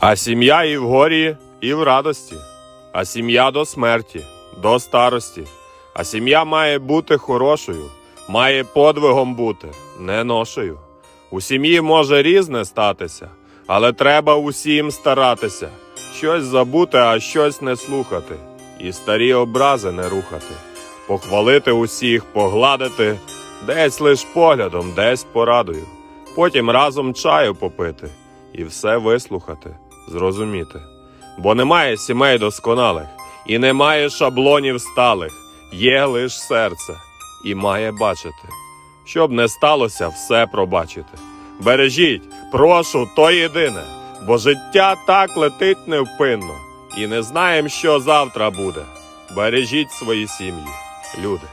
А сім'я і в горі, і в радості, а сім'я до смерті, до старості. А сім'я має бути хорошою, має подвигом бути, не ношею. У сім'ї може різне статися, але треба усім старатися, щось забути, а щось не слухати, і старі образи не рухати, похвалити усіх, погладити, десь лиш поглядом, десь порадою, потім разом чаю попити і все вислухати, зрозуміти. Бо немає сімей досконалих, і немає шаблонів сталих, є лиш серце, і має бачити. Щоб не сталося, все пробачити. Бережіть, прошу, то єдине, бо життя так летить невпинно, і не знаєм, що завтра буде. Бережіть свої сім'ї, люди.